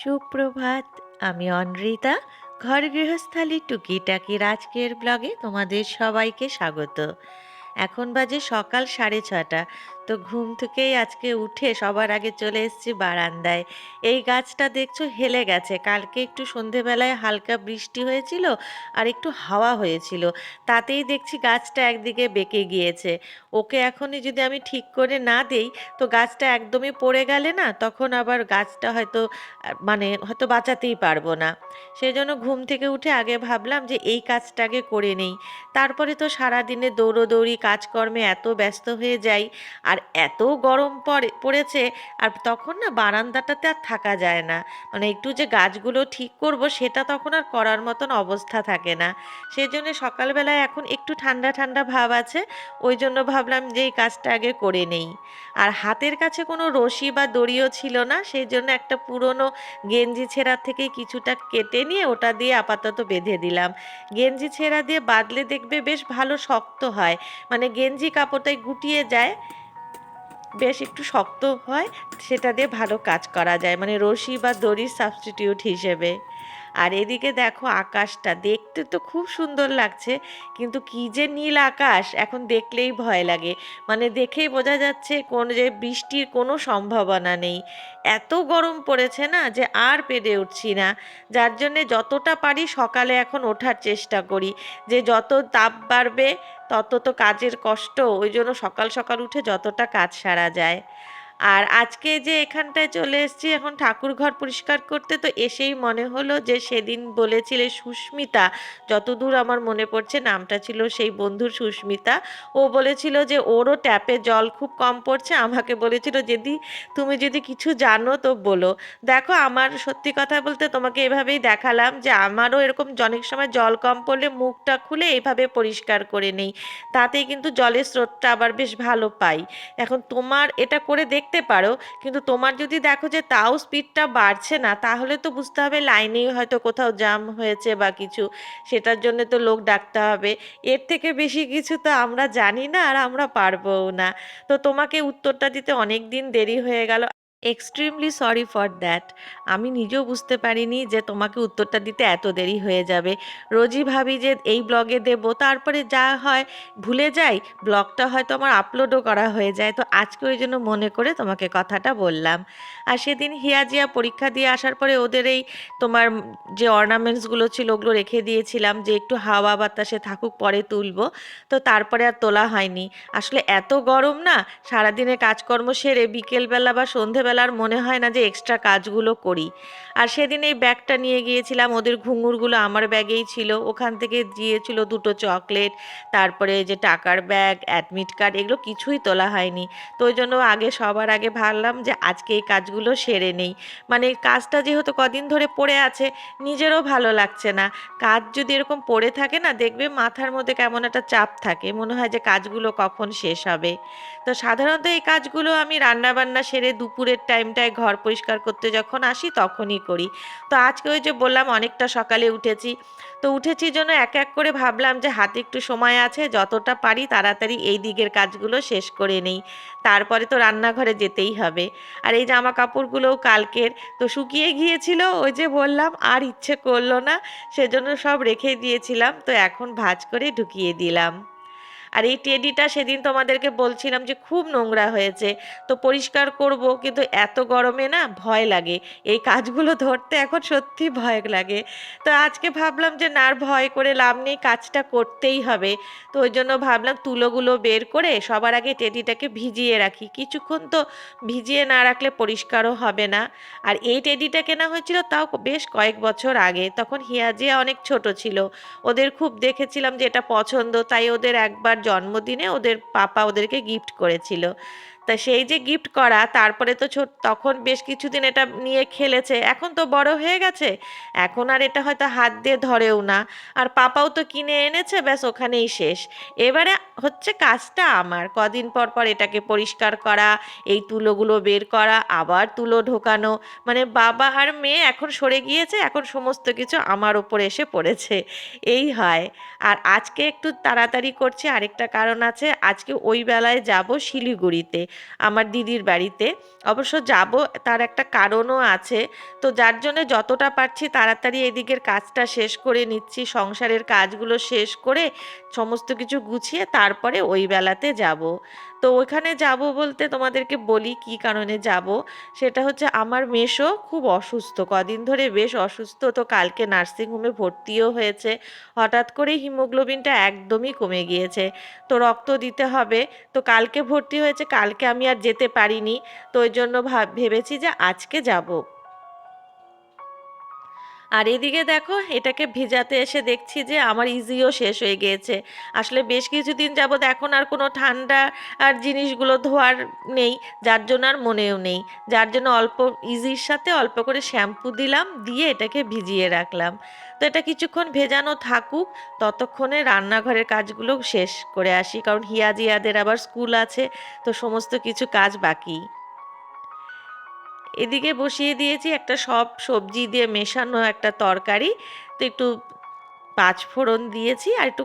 সুপ্রভাত, আমি অনৃতা, ঘর গৃহস্থালী টুকিটাকির আজকের ব্লগে তোমাদের সবাইকে স্বাগত। এখন বাজে সকাল সাড়ে ছটা তো ঘুম থেকেই আজকে উঠে সবার আগে চলে এসেছি বারান্দায়। এই গাছটা দেখছ হেলে গেছে। কালকে একটু সন্ধেবেলায় হালকা বৃষ্টি হয়েছিল আর একটু হাওয়া হয়েছিল। তাতেই দেখছি গাছটা একদিকে বেঁকে গিয়েছে। ওকে এখনই যদি আমি ঠিক করে না দেই, তো গাছটা একদমই পড়ে গেলে না, তখন আবার গাছটা হয়তো মানে হয়তো বাঁচাতেই পারব না। সেই জন্য ঘুম থেকে উঠে আগে ভাবলাম যে এই কাজটা আগে করে নেই। তারপরে তো সারাদিনে দৌড়োদৌড়ি, কাজকর্মে এত ব্যস্ত হয়ে যাই, আর এত গরম পড়ে পড়েছে আর তখন না বারান্দাটাতে আর থাকা যায় না। মানে একটু যে গাছগুলো ঠিক করব সেটা তখন আর করার মতন অবস্থা থাকে না। সেই জন্য সকালবেলায় এখন একটু ঠান্ডা ঠান্ডা ভাব আছে, ওই জন্য ভাবলাম যে এই কাজটা আগে করে নেই। আর হাতের কাছে কোনো রশি বা দড়িও ছিল না সেই জন্য একটা পুরনো গেঞ্জি ছেঁড়া থেকে কিছুটা কেটে নিয়ে ওটা দিয়ে আপাতত বেঁধে দিলাম। গেঞ্জি ছেঁড়া দিয়ে বাঁধলে দেখবে বেশ ভালো শক্ত হয়। মানে গেঞ্জি কাপড়টাই গুটিয়ে যায়। বেশ একটু শক্ত হয়, সেটা দিয়ে ভালো কাজ করা যায়। মানে রশি বা দড়ির সাবস্টিটিউট হিসেবে। আর এদিকে দেখো আকাশটা, দেখতে তো খুব সুন্দর লাগছে, কিন্তু কি যে নীল আকাশ, এখন দেখলেই ভয় লাগে। মানে দেখেই বোঝা যাচ্ছে কোন যে বৃষ্টির কোনো সম্ভাবনা নেই। এত গরম পড়েছে না যে আর পেরে উঠছি না। যার জন্যে যতটা পারি সকালে এখন ওঠার চেষ্টা করি। যে যত তাপ বাড়বে, তত তো কাজের কষ্ট, ওই জন্য সকাল সকাল উঠে যতটা কাজ সারা যায়। আর আজকে যে এখানটায় চলে এসেছি, এখন ঠাকুর ঘর পরিষ্কার করতে, তো এসেই মনে হলো যে সেদিন বলেছিলে সুস্মিতা। যতদূর আমার মনে পড়ছে, নামটা ছিল সেই বন্ধুর সুস্মিতা। ও বলেছিল যে ওরও ট্যাপে জল খুব কম পড়ছে, আমাকে বলেছিল যদি তুমি যদি কিছু জানো তো বলো। দেখো, আমার সত্যি কথা বলতে তোমাকে এভাবেই দেখালাম যে আমারও এরকম অনেক সময় জল কম পড়লে মুখটা খুলে এইভাবে পরিষ্কার করে নেই। তাতেই কিন্তু জলের স্রোতটা আবার বেশ ভালো পাই। এখন তোমার এটা করে দেখতে পারো। কিন্তু তোমার যদি দেখো যে তাও স্পিডটা বাড়ছে না, তাহলে তো বুঝতে হবে লাইনেই হয়তো কোথাও জাম হয়েছে বা কিছু। সেটার জন্য তো লোক ডাকতে হবে। এর থেকে বেশি কিছু তো আমরা জানি না আর আমরা পারবও না। তো তোমাকে উত্তরটা দিতে অনেক দিন দেরি হয়ে গেল। এক্সট্রিমলি সরি ফর দ্যাট আমি নিজেও বুঝতে পারিনি যে তোমাকে উত্তরটা দিতে এত দেরি হয়ে যাবে। রোজই ভাবি যে এই ব্লগে দেব, তারপরে যা হয় ভুলে যাই ব্লগটা হয়তো আমার আপলোডও করা হয়ে যায়। তো আজকে ওই জন্য মনে করে তোমাকে কথাটা বললাম। আর সেদিন হিয়াজিয়া পরীক্ষা দিয়ে আসার পরে ওদের এই তোমার যে অর্নামেন্টসগুলো ছিল ওগুলো রেখে দিয়েছিলাম যে একটু হাওয়া বাতাসে থাকুক, পরে তুলবো। তো তারপরে আর তোলা হয়নি। আসলে এত গরম না সারাদিনে কাজকর্ম সেরে বিকেলবেলা বা সন্ধেবেলার মনে হয় না যে এক্সট্রা কাজগুলো করি। আর সেদিন এই ব্যাগটা নিয়ে গিয়েছিলাম, ওদের ঘুঙুরগুলো আমার ব্যাগেই ছিল। ওখান থেকে দিয়েছিল দুটো চকলেট, তারপরে যে টাকার ব্যাগ অ্যাডমিট কার্ড এগুলো কিছুই তোলা হয়নি। তো ওই জন্য আগে সবার আগে ভাবলাম যে আজকে এই কাজগুলো সেরে নেই। মানে কাজটা যেহেতু কদিন ধরে পড়ে আছে, নিজেরও ভালো লাগছে না। কাজ যদি এরকম পড়ে থাকে না, দেখবে মাথার মধ্যে কেমন একটা চাপ থাকে। মনে হয় যে কাজগুলো কখন শেষ হবে। তো সাধারণত এই কাজগুলো আমি রান্নাবান্না সেরে দুপুরের টাইমটায় ঘর পরিষ্কার করতে যখন আসি তখনই করি। তো আজকে ওই যে বললাম, অনেকটা সকালে উঠেছি। তো উঠেছি জন্য এক এক করে ভাবলাম যে হাতে একটু সময় আছে, যতটা পারি তাড়াতাড়ি এই দিকের কাজগুলো শেষ করে নেই। তারপরে তো রান্নাঘরে যেতেই হবে। আর এই জামা কাপড়গুলোও কালকের। তো শুকিয়ে গিয়েছিল, ওই যে বললাম, আর ইচ্ছে করল না, সেজন্য সব রেখে দিয়েছিলাম। তো এখন ভাঁজ করে ঢুকিয়ে দিলাম। আর এই টেডিটা সেদিন তোমাদেরকে বলছিলাম যে খুব নোংরা হয়েছে। তো পরিষ্কার করব, কিন্তু এত গরমে না ভয় লাগে। এই কাজগুলো ধরতে এখন সত্যি ভয় লাগে। তো আজকে ভাবলাম যে না আর ভয় করে লাভ নেই, কাজটা করতেই হবে। তো ওই জন্য ভাবলাম তুলোগুলো বের করে সবার আগে টেডিটাকে ভিজিয়ে রাখি। কিছুক্ষণ তো ভিজিয়ে না রাখলে পরিষ্কারও হবে না। আর এই টেডিটা কেনা হয়েছিল তাও বেশ কয়েক বছর আগে। তখন হিয়াজিয়া অনেক ছোট ছিল। ওদের খুব দেখেছিলাম যে এটা পছন্দ, তাই ওদের একবার জন্মদিনে ওদের পাপা ওদেরকে গিফট করেছিল। তা সেই যে গিফট করা, তারপরে তো ছোট, তখন বেশ কিছুদিন এটা নিয়ে খেলেছে, এখন তো বড় হয়ে গেছে। এখন আর এটা হয়তো হাত দিয়ে ধরেও না। আর পাপাও তো কিনে এনেছে, ব্যাস ওখানেই শেষ। এবারে হচ্ছে কাজটা আমার, কদিন পর পর এটাকে পরিষ্কার করা, এই তুলোগুলো বের করা, আবার তুলো ঢোকানো। মানে বাবা আর মেয়ে এখন সরে গিয়েছে, এখন সমস্ত কিছু আমার ওপর এসে পড়েছে। এই হয়। আর আজকে একটু তাড়াতাড়ি করছি, আরেকটা কারণ আছে, আজকে ওই বেলায় যাব শিলিগুড়িতে। আমার দিদির বাড়িতে। অবশ্য যাব, তার একটা কারণও আছে। তো যার জন্য যতটা পারছি তাড়াতাড়ি এদিকের কাজটা শেষ করে নিচ্ছি, সংসারের কাজগুলো শেষ করে সমস্ত কিছু গুছিয়ে তারপরে ওই বেলাতে যাব। তো ওইখানে যাব বলতে তোমাদেরকে বলি কি কারণে যাব? সেটা হচ্ছে আমার মেশো খুব অসুস্থ। কদিন ধরে বেশ অসুস্থ, তো কালকে নার্সিংহোমে ভর্তিও হয়েছে। হঠাৎ করে হিমোগ্লোবিনটা একদমই কমে গিয়েছে। তো রক্ত দিতে হবে। তো কালকে ভর্তি হয়েছে, কালকে আমি আর যেতে পারিনি। তো ওই জন্য ভাব ভেবেছি যে আজকে যাব। আর এদিকে দেখো, এটাকে ভিজাতে এসে দেখছি যে আমার ইজিও শেষ হয়ে গিয়েছে। আসলে বেশ কিছুদিন যাবৎ এখন আর কোনো ঠান্ডা আর জিনিসগুলো ধোয়ার নেই, যার জন্য আর মনেও নেই। যার জন্য অল্প ইজির সাথে অল্প করে শ্যাম্পু দিলাম, দিয়ে এটাকে ভিজিয়ে রাখলাম। তো এটা কিছুক্ষণ ভেজানো থাকুক, ততক্ষণে রান্নাঘরের কাজগুলো শেষ করে আসি, কারণ হিয়াজিয়াদের আবার স্কুল আছে, তো সমস্ত কিছু কাজ বাকি। এদিকে বসিয়ে দিয়েছি একটা সব সবজি দিয়ে মেশানো একটা তরকারি। তো একটু পাঁচ ফোড়ন দিয়েছি আর একটু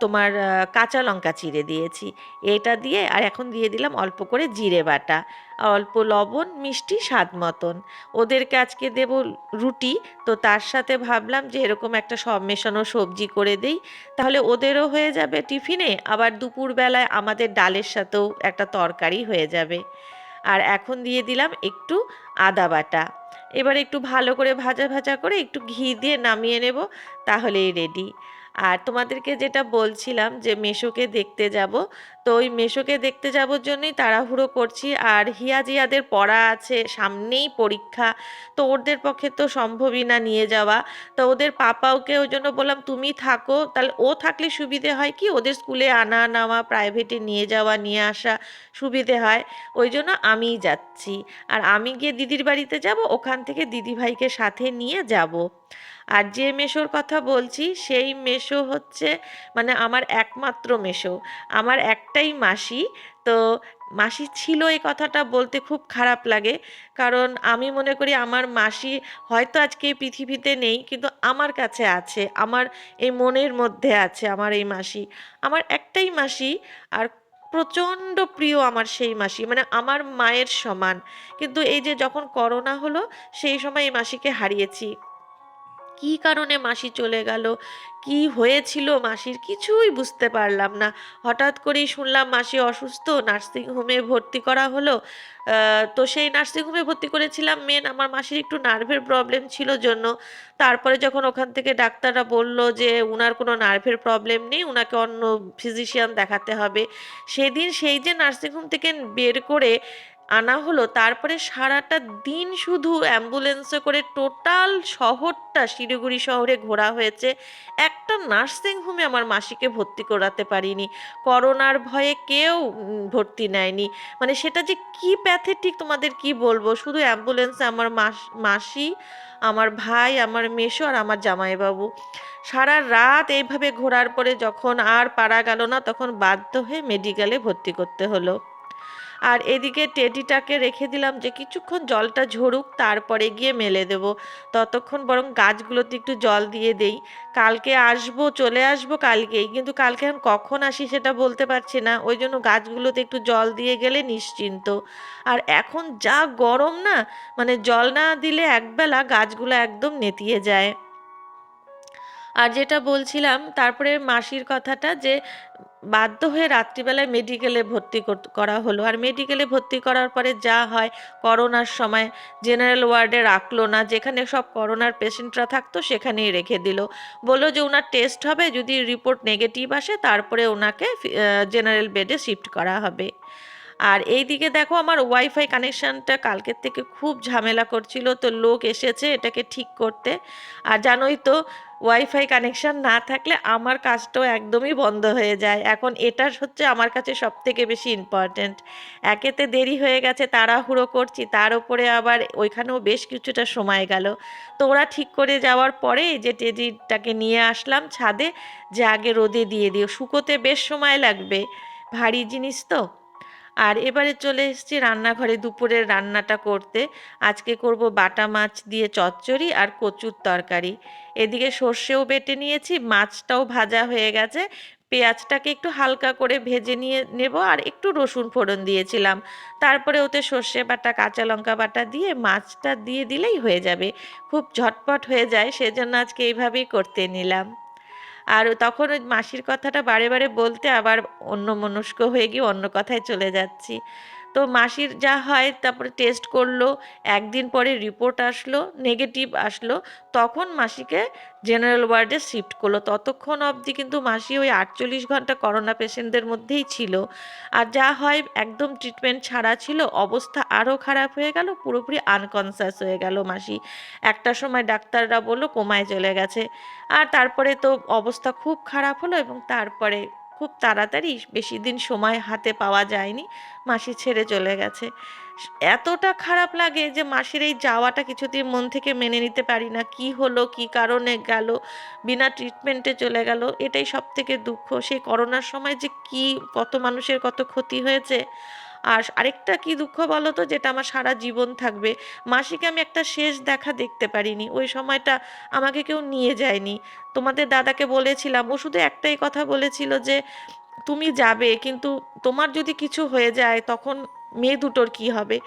তোমার কাঁচা লঙ্কা চিড়ে দিয়েছি। এটা দিয়ে আর এখন দিয়ে দিলাম অল্প করে জিরে বাটা। অল্প লবণ, মিষ্টি, স্বাদ মতন। ওদেরকে আজকে দেব রুটি। তো তার সাথে ভাবলাম যে এরকম একটা সব মেশানো সবজি করে দেই। তাহলে ওদেরও হয়ে যাবে টিফিনে। আবার দুপুরবেলায় আমাদের ডালের সাথেও একটা তরকারি হয়ে যাবে। আর এখন দিয়ে দিলাম একটু আদা বাটা। এবার একটু ভালো করে ভাজা ভাজা করে একটু ঘি দিয়ে নামিয়ে নেব, তাহলেই রেডি আর তোমাদেরকে যেটা বলছিলাম যে মেশোকে দেখতে যাব, তো ওই মেশোকে দেখতে যাবোর জন্যই তাড়াহুড়ো করছি। আর হিয়া জিয়াদের পড়া আছে, সামনেই পরীক্ষা, তো ওদের পক্ষে তো সম্ভবই না নিয়ে যাওয়া। তো ওদের পাপাওকে ওই জন্য বললাম, তুমি থাকো। তাহলে ও থাকলে সুবিধে হয় কি? ওদের স্কুলে আনা নেওয়া প্রাইভেটে নিয়ে যাওয়া, নিয়ে আসা সুবিধে হয়। ওই জন্য আমিই যাচ্ছি। আর আমি গিয়ে দিদির বাড়িতে যাব, ওখান থেকে দিদিভাইকে সাথে নিয়ে যাব। আর যে মেশোর কথা বলছি, সেই মেশো হচ্ছে মানে আমার একমাত্র মেশো। আমার একটাই মাসি। তো মাসি ছিল এই কথাটা বলতে খুব খারাপ লাগে। কারণ আমি মনে করি আমার মাসি হয়তো আজকে পৃথিবীতে নেই, কিন্তু আমার কাছে আছে, আমার এই মনের মধ্যে আছে আমার এই মাসি। আমার একটাই মাসি আর প্রচণ্ড প্রিয় আমার সেই মাসি মানে আমার মায়ের সমান। কিন্তু এই যে যখন করোনা হলো, সেই সময় এই মাসিকে হারিয়েছি। কী কারণে মাসি চলে গেল? কি হয়েছিল মাসির কিছুই বুঝতে পারলাম না। হঠাৎ করেই শুনলাম মাসি অসুস্থ নার্সিংহোমে ভর্তি করা হলো। তো সেই নার্সিংহোমে ভর্তি করেছিলাম। মেন আমার মাসির একটু নার্ভের প্রবলেম ছিল জন্য। তারপরে যখন ওখান থেকে ডাক্তাররা বলল যে, উনার কোনো নার্ভের প্রবলেম নেই, উনাকে অন্য ফিজিশিয়ান দেখাতে হবে। সেদিন সেই যে নার্সিংহোম থেকে বের করে আনা হলো, তারপরে সারাটা দিন শুধু অ্যাম্বুলেন্সে করে টোটাল শহরটা শিলিগুড়ি শহরে ঘোরা হয়েছে। একটা নার্সিং হোমে আমার মাসিকে ভর্তি করাতে পারিনি। করোনার ভয়ে কেউ ভর্তি নেয়নি। মানে সেটা যে কি প্যাথেটিক তোমাদের কি বলব? শুধু অ্যাম্বুলেন্সে আমার মাস আমার ভাই, আমার মেসো আর আমার জামাইবাবু। সারা রাত এইভাবে ঘোরার পরে যখন আর পারা গেল না, তখন বাধ্য হয়ে মেডিকেলে ভর্তি করতে হলো। আর এদিকে টেডিটাকে রেখে দিলাম যে কিছুক্ষণ জলটা ঝরুক, তারপরে গিয়ে মেলে দেব। ততক্ষণ বরং গাছগুলোতে একটু জল দিয়ে দেই। কালকে আসব, চলে আসব কালকেই, কিন্তু কালকে আমি কখন আসি সেটা বলতে পারছি না। ওই জন্য গাছগুলোতে একটু জল দিয়ে গেলে নিশ্চিন্ত। আর এখন যা গরম না মানে জল না দিলে একবেলা গাছগুলো একদম নেতিয়ে যায়। আর যেটা বলছিলাম, তারপরে মাসির কথাটা যে বাধ্য হয়ে রাত্রিবেলায় মেডিকেলে ভর্তি করা হলো। আর মেডিকেলে ভর্তি করার পরে যা হয় করোনার সময় জেনারেল ওয়ার্ডে রাখল না, যেখানে সব করোনার পেশেন্টরা থাকতো সেখানেই রেখে দিল। বলল যে ওনার টেস্ট হবে, যদি রিপোর্ট নেগেটিভ আসে তারপরে ওনাকে জেনারেল বেডে শিফট করা হবে। আর এই দিকে দেখো আমার ওয়াইফাই কানেকশানটা কালকের থেকে খুব ঝামেলা করছিল, তো লোক এসেছে এটাকে ঠিক করতে। আর জানোই তো ওয়াইফাই কানেকশান না থাকলে আমার কাজটাও একদমই বন্ধ হয়ে যায়। এখন এটা হচ্ছে আমার কাছে সব থেকে বেশি ইম্পর্ট্যান্ট একেতে দেরি হয়ে গেছে, তাড়াহুড়ো করছি, তার উপরে আবার ওইখানেও বেশ কিছুটা সময় গেল। তো ওরা ঠিক করে যাওয়ার পরে যে টেডিটাকে নিয়ে আসলাম ছাদে, যে আগে রোদে দিয়ে দিও, শুকোতে বেশ সময় লাগবে। ভারী জিনিস তো। আর এবারে চলে এসেছি রান্নাঘরে দুপুরের রান্নাটা করতে। আজকে করব বাটা মাছ দিয়ে চচ্চড়ি আর কচুর তরকারি। এদিকে সর্ষেও বেটে নিয়েছি, মাছটাও ভাজা হয়ে গেছে। পেঁয়াজটাকে একটু হালকা করে ভেজে নিয়ে নেব আর একটু রসুন ফোড়ন দিয়েছিলাম। তারপরে ওতে সর্ষে বাটা, কাঁচা লঙ্কা বাটা দিয়ে মাছটা দিয়ে দিলেই হয়ে যাবে। খুব ঝটপট হয়ে যায়, সেজন্য আজকে এইভাবেই করতে নিলাম। আর তখন ওই মাসির কথাটা বারে বারে বলতে আবার অন্য মনস্ক হয়ে গিয়ে অন্য কথায় চলে যাচ্ছি। তো মাসির যা হয়, তারপরে টেস্ট করল, একদিন পরে রিপোর্ট আসলো নেগেটিভ আসলো, তখন মাসিকে জেনারেল ওয়ার্ডে শিফট করল। ততক্ষণ অবধি কিন্তু মাসি ওই আটচল্লিশ ঘণ্টা করোনা পেশেন্টদের মধ্যেই ছিল। আর যা হয়, একদম ট্রিটমেন্ট ছাড়া ছিল, অবস্থা আরও খারাপ হয়ে গেল, পুরোপুরি আনকনসাস হয়ে গেল মাসি। একটা সময় ডাক্তাররা বলল, কোমায় চলে গেছে। আর তারপরে তো অবস্থা খুব খারাপ হলো এবং তারপরে খুব তাড়াতাড়ি বেশি দিন সময় হাতে পাওয়া যায়নি, মাসি ছেড়ে চলে গেছে। এতটা খারাপ লাগে যে মাসির এই যাওয়াটা কিছুতেই মন থেকে মেনে নিতে পারি না। কি হলো, কি কারণে গেল, বিনা ট্রিটমেন্টে চলে গেল, এটাই সব থেকে দুঃখ। সেই করোনার সময় যে কি কত মানুষের কত ক্ষতি হয়েছে আর আরেকটা কি দুঃখ বলো তো, যেটা আমার সারা জীবন থাকবে? মাসিকে আমি একটা শেষ দেখা দেখতে পারিনি। ওই সময়টা আমাকে কেউ নিয়ে যায়নি। তোমাদের দাদাকে বলেছিলাম, ও শুধু একটাই কথা বলেছিল যে, তুমি যাবে, কিন্তু তোমার যদি কিছু হয়ে যায়, তখন মেয়ে দুটোর কি হবে?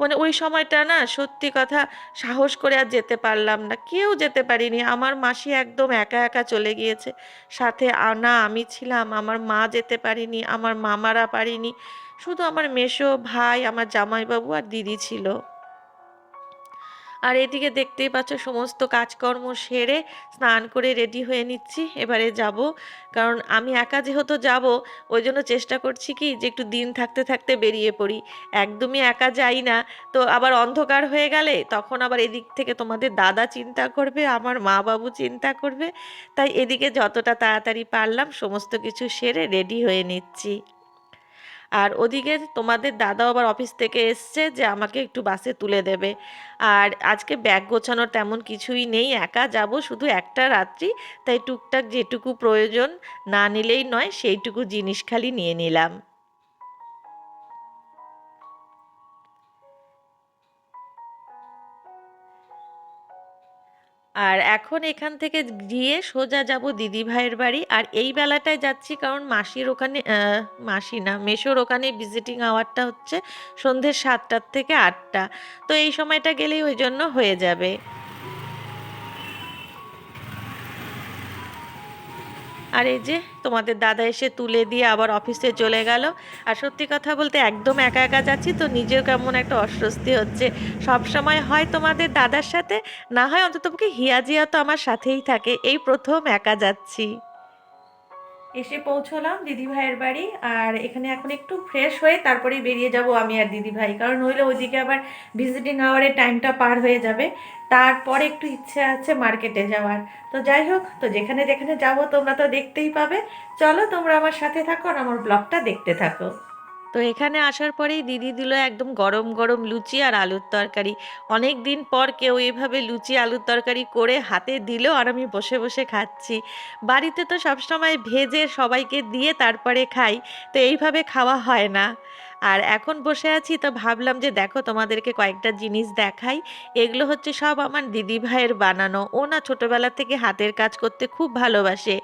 মানে ওই সময়টা না, সত্যি কথা সাহস করে আর যেতে পারলাম না। কেউ যেতে পারিনি। আমার মাসি একদম একা একা চলে গিয়েছে। সাথে না, আমি ছিলাম। আমার মা যেতে পারিনি। আমার মামারা পারিনি। শুধু আমার মেসো, ভাই, আমার জামাইবাবু আর দিদি ছিল। আর এদিকে দেখতেই পাচ্ছ সমস্ত কাজকর্ম সেরে স্নান করে রেডি হয়ে নিচ্ছি। এবারে যাব, কারণ আমি একা যেহেতু যাব, ওই জন্য চেষ্টা করছি কি যে একটু দিন থাকতে থাকতে বেরিয়ে পড়ি। একদমই একা যাই না, তো আবার অন্ধকার হয়ে গেলে তখন আবার এদিক থেকে তোমাদের দাদা চিন্তা করবে, আমার মা বাবু চিন্তা করবে। তাই এদিকে যতটা তাড়াতাড়ি পারলাম সমস্ত কিছু সেরে রেডি হয়ে নিচ্ছি। আর ওদিকে তোমাদের দাদাও আবার অফিস থেকে এসছে যে আমাকে একটু বাসে তুলে দেবে। আর আজকে ব্যাগ গোছানোর তেমন কিছুই নেই, একা যাব শুধু একটা রাত্রি, তাই টুকটাক যেটুকু প্রয়োজন না নিলেই নয়, সেইটুকু জিনিস খালি নিয়ে নিলাম। আর এখন এখান থেকে গিয়ে সোজা যাব দিদি ভাইয়ের বাড়ি। আর এই বেলাটায় যাচ্ছি কারণ মাসির ওখানে মাসি না, মেশোর ওখানে ভিজিটিং আওয়ারটা হচ্ছে সন্ধ্যে সাতটার থেকে আটটা। তো এই সময়টা গেলেই ওই জন্য হয়ে যাবে। আর এই যে তোমাদের দাদা এসে তুলে দিয়ে আবার অফিসে চলে গেল। আর সত্যি কথা বলতে একদম একা একা যাচ্ছি, তো নিজেও কেমন একটা অস্বস্তি হচ্ছে। সব সময় হয় তোমাদের দাদার সাথে, না হয় অন্তত হিয়াজিয়া তো আমার সাথেই থাকে, এই প্রথম একা যাচ্ছি। এসে পৌঁছলাম দিদি ভাইয়ের বাড়ি আর এখানে এখন একটু ফ্রেশ হয়ে তারপরেই বেরিয়ে যাব আমি আর দিদি ভাই কারণ নইলে ওইদিকে আবার ভিজিটিং আওয়ারের টাইমটা পার হয়ে যাবে। তারপরে একটু ইচ্ছে আছে মার্কেটে যাওয়ার। তো যাই হোক, তো যেখানে যেখানে যাব তোমরা তো দেখতেই পাবে। চলো তোমরা আমার সাথে থাকো আর আমার ব্লগটা দেখতে থাকো। তো এখানে আসার পরেই দিদি দিল একদম গরম গরম লুচি আর আলুর তরকারি। অনেক দিন পর কেউ এভাবে লুচি, আলুর তরকারি করে হাতে দিল আর আমি বসে বসে খাচ্ছি। বাড়িতে তো সবসময় ভেজে সবাইকে দিয়ে তারপরে খাই, তো এইভাবে খাওয়া হয় না। আর এখন বসে আছি তো ভাবলাম যে দেখো তোমাদেরকে কয়েকটা জিনিস দেখাই। এগুলো হচ্ছে সব আমার দিদি ভাইয়ের বানানো। ও না ছোটোবেলা থেকে হাতের কাজ করতে খুব ভালোবাসে।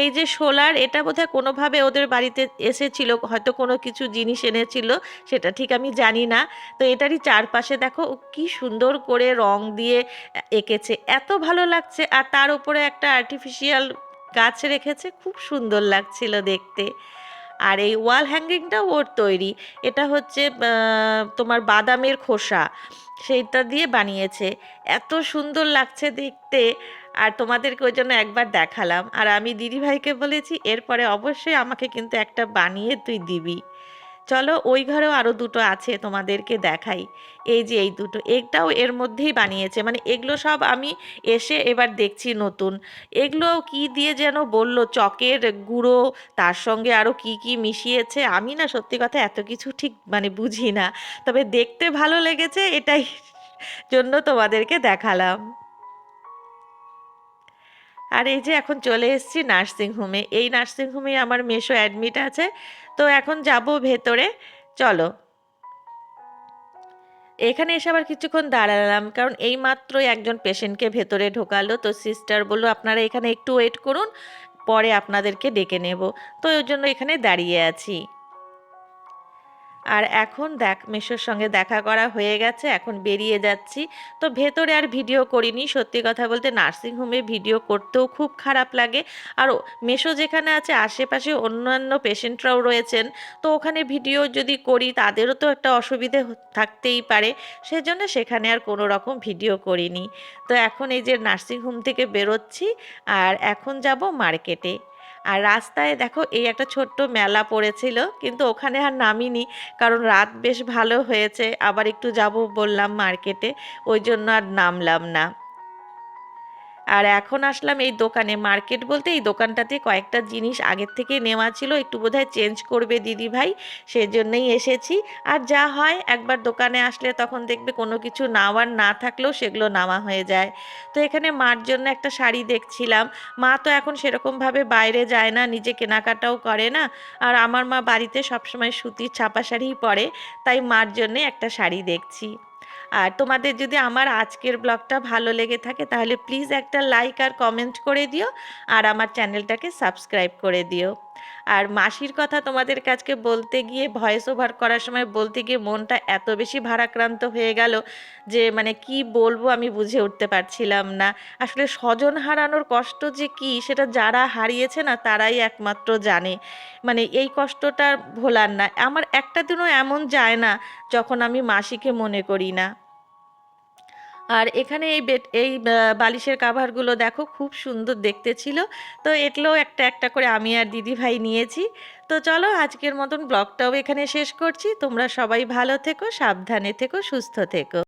এই যে সোলার, এটা বোধহয় কোনোভাবে ওদের বাড়িতে এসেছিল, হয়তো কোনো কিছু জিনিস এনেছিল, সেটা ঠিক আমি জানি না। তো এটারই চারপাশে দেখো কি সুন্দর করে রং দিয়ে এঁকেছে। এত ভালো লাগছে আর তার উপরে একটা আর্টিফিশিয়াল গাছ রেখেছে, খুব সুন্দর লাগছিল দেখতে। আর এই ওয়াল হ্যাঙ্গিংটাও ওর তৈরি। এটা হচ্ছে তোমার বাদামের খোসা। সেইটা দিয়ে বানিয়েছে। এত সুন্দর লাগছে দেখতে। আর তোমাদেরকে ওই জন্য একবার দেখালাম। আর আমি দিদিভাইকে বলেছি, এরপরে অবশ্যই আমাকে কিন্তু একটা বানিয়ে তুই দিবি। চলো ওই ঘরেও আরও দুটো আছে তোমাদেরকে দেখাই। এই যে এই দুটো। এটাও এর মধ্যেই বানিয়েছে। মানে এগুলো সব আমি এসে এবার দেখছি নতুন। এগুলো কি দিয়ে যেন বলল? চকের গুঁড়ো, তার সঙ্গে আরও কি কি মিশিয়েছে? আমি না সত্যি কথা এত কিছু ঠিক মানে বুঝি না। তবে দেখতে ভালো লেগেছে, এটাই জন্য তোমাদেরকে দেখালাম। আর এই যে এখন চলে এসেছি নার্সিংহোমে। এই নার্সিংহোমে আমার মেশো অ্যাডমিট আছে। তো এখন যাব ভেতরে। চলো। এখানে এসে আবার কিছুক্ষণ দাঁড়ালাম, কারণ এই মাত্রই একজন পেশেন্টকে ভেতরে ঢোকালো। তো সিস্টার বলল, আপনারা এখানে একটু ওয়েট করুন, পরে আপনাদেরকে ডেকে নেব। তো ওই জন্য এখানে দাঁড়িয়ে আছি। আর এখন দেখ, মেশোর সঙ্গে দেখা করা হয়ে গেছে, এখন বেরিয়ে যাচ্ছি। তো ভেতরে আর ভিডিও করিনি, সত্যি কথা বলতে নার্সিংহোমে ভিডিও করতেও খুব খারাপ লাগে। আর মেশো যেখানে আছে, আশেপাশে অন্যান্য পেশেন্টরাও রয়েছেন। তো ওখানে ভিডিও যদি করি, তাদেরও তো একটা অসুবিধে থাকতেই পারে। সেজন্য সেখানে আর কোনো রকম ভিডিও করিনি। তো এখন এই যে নার্সিংহোম থেকে বেরোচ্ছি, আর এখন যাব মার্কেটে। আর রাস্তায় দেখো এই একটা ছোট্ট মেলা পড়েছিল, কিন্তু ওখানে আর নামিনি, কারণ রাত বেশ ভালো হয়েছে। আবার একটু যাব বললাম মার্কেটে, ওই জন্য আর নামলাম না। আর এখন আসলাম এই দোকানে। মার্কেট বলতে এই দোকানটাতে কয়েকটা জিনিস আগের থেকে নেওয়া ছিল, একটু বোধহয় চেঞ্জ করবে দিদি ভাই, সেজন্যই এসেছি। আর যা হয়, একবার দোকানে আসলে তখন দেখবে কোনো কিছু নাওয়ার না থাকলেও সেগুলো নেওয়া হয়ে যায়। তো এখানে মার জন্য একটা শাড়ি দেখছিলাম। মা তো এখন সেরকমভাবে বাইরে যায় না, নিজে কেনাকাটাও করে না। আর আমার মা বাড়িতে সবসময় সুতির ছাপা শাড়িই পরে, তাই মার জন্যে একটা শাড়ি দেখছি। আর তোমাদের যদি আমার আজকের ব্লগটা ভালো লেগে থাকে, তাহলে প্লিজ একটা লাইক আর কমেন্ট করে দিও, আর আমার চ্যানেলটাকে সাবস্ক্রাইব করে দিও। আর মাসির কথা তোমাদের কাছকে বলতে গিয়ে ভয়েস ওভার করার সময় বলতে গিয়ে মনটা এত বেশি ভারাক্রান্ত হয়ে গেল যে মানে কি বলব আমি বুঝে উঠতে পারছিলাম না। আসলে স্বজন হারানোর কষ্ট যে কি সেটা যারা হারিয়েছে না তারাই একমাত্র জানে। মানে এই কষ্টটা ভোলার না। আমার একটা দিনও এমন যায় না যখন আমি মাসিকে মনে করি না। আর এখানে এই বেড, এই বালিশের কাভারগুলো দেখো খুব সুন্দর দেখতে ছিল। তো এগুলোও একটা একটা করে আমি আর দিদি ভাই নিয়েছি। তো চলো আজকের মতন ব্লগটাও এখানে শেষ করছি। তোমরা সবাই ভালো থেকো, সাবধানে থেকো, সুস্থ থেকো।